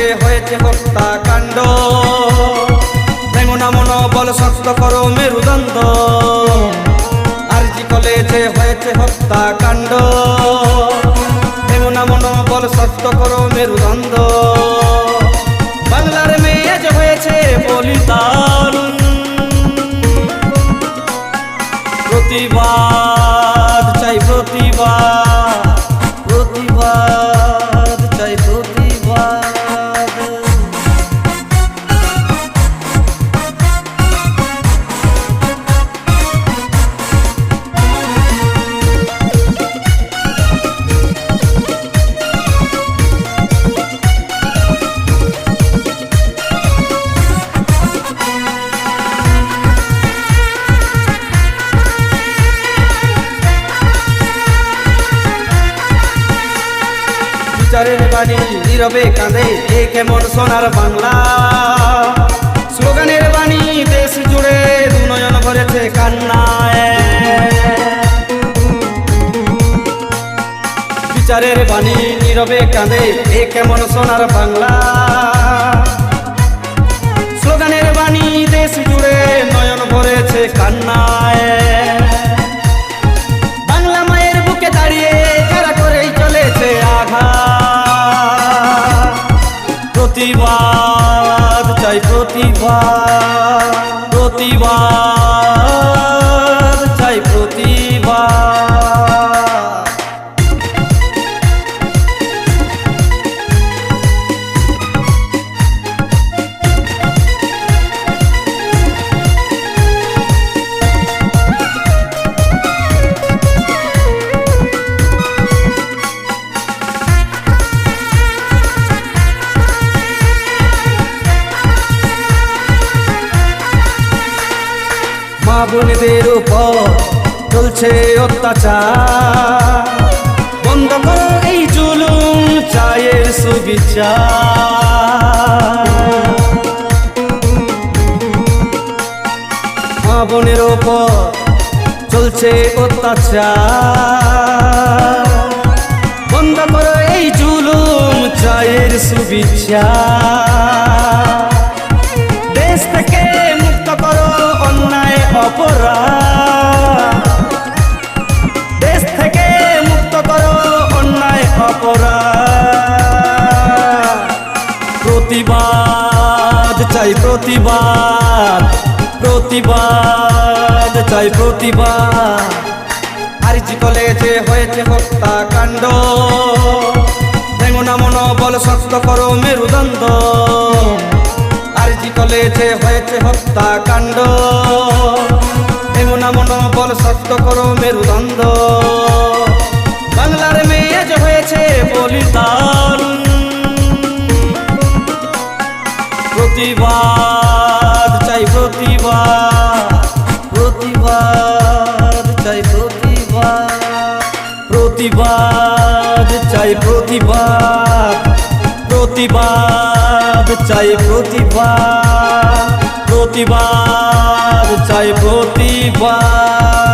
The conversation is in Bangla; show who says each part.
Speaker 1: দেশে হয়েছে হত্যাকাণ্ড। বেঙ্গনা মনোবল, শক্ত করো আর জি কলেজে হয়েছে হত্যাকাণ্ড। বেঙ্গনা মনোবল, শক্ত করো মেরুদণ্ড। বাংলার মেয়ে যে হয়েছে বলিদান। প্রতিবাদ, চাই প্রতিবাদ। বিচারের বাণী নীরবে কাঁদে, এ কেমন সোনার বাংলা? স্লোগানের বাণী দেশ জুড়ে দুনয়ন ভরেছে কান্নায়। বিচারের বাণী নীরবে কাঁদে, এ কেমন সোনার বাংলা? স্লোগানের বাণী দেশ জুড়ে নয়ন ভরেছে কান্নায়। প্রতিবাদ বোনদের উপর চলছে অত্যাচার। বন্ধ করো এই জুলুম চায়ের সুবিচার। মা উপর চলছে অত্যাচার। বন্ধ করো এই জুলুম চায়ের সুবিচার। অপরাধ। দেশ থেকে মুক্ত করো অন্যায় অপরাধ। প্রতিবাদ চাই প্রতিবাদ প্রতিবাদ চাই প্রতিবাদ। আরজি কলেজে হয়েছে হত্যাকাণ্ড। ভেঙনা মনোবল, শক্ত করো মেরুদণ্ড। আরজি কলেজে হয়েছে হত্যাকাণ্ড। ভেঙনা মনোবল শক্ত করো মেরুদণ্ড। বাংলার মেয়ে যে হয়েছে বলিদান। প্রতিবাদ চাই প্রতিবাদ প্রতিবাদ চাই প্রতিবাদ প্রতিবাদ চাই প্রতিবাদ প্রতিবাদ চাই প্রতিবাদ প্রতিবাদ চাই প্রতিবাদ